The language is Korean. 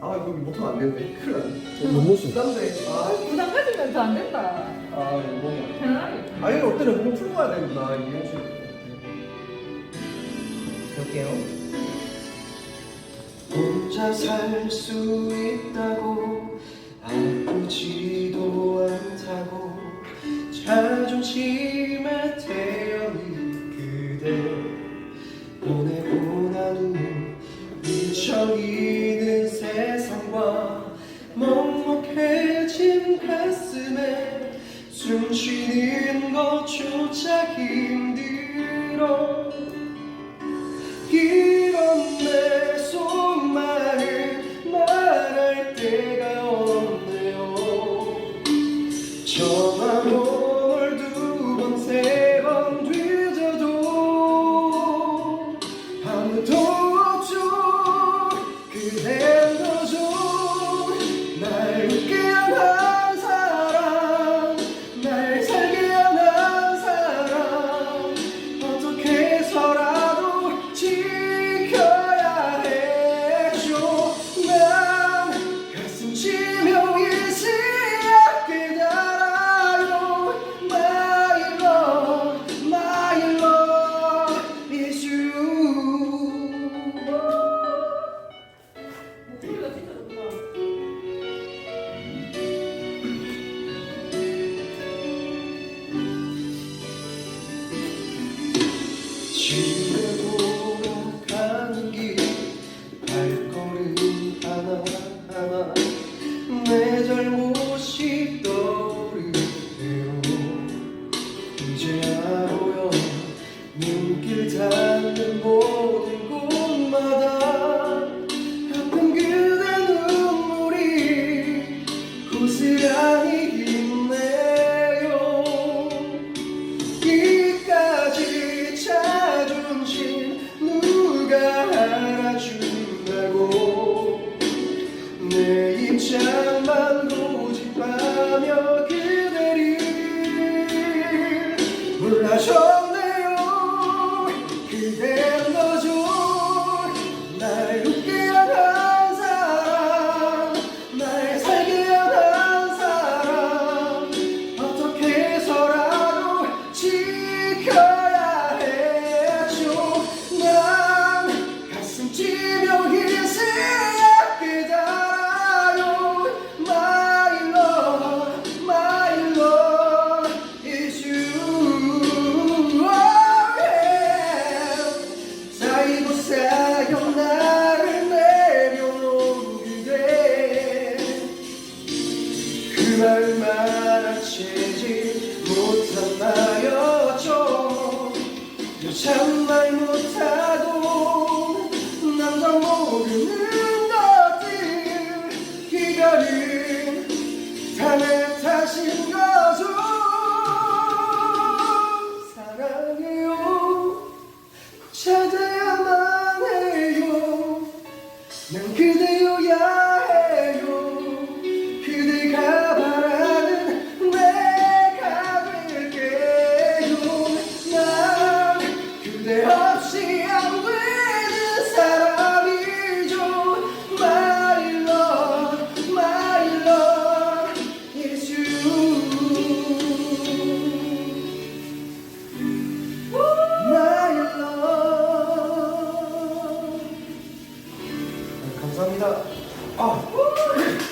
아 이거 못하면 안 되는데 큰일 났네. 못 모시. 부담돼 아, 부담 가지면 더안 된다. 아 운동이야 편하게. 아 이거 어때요? 운동 풀고 가야 되는구나 이게. 혹시 볼게요. 혼자 살 수 있다고 아프지도 않다고 자존심에 태 미쳐있는 세상과 먹먹해진 가슴에 숨 쉬는 것조차 힘들어 목 내 입장만 고집하며 그대를 알아채지 못한 나였죠 참말 못하고 남자 모르는 것들 이별은 다내 탓인 거 없이 안 되는 사람이죠 My love, my love is you My love 감사합니다 아.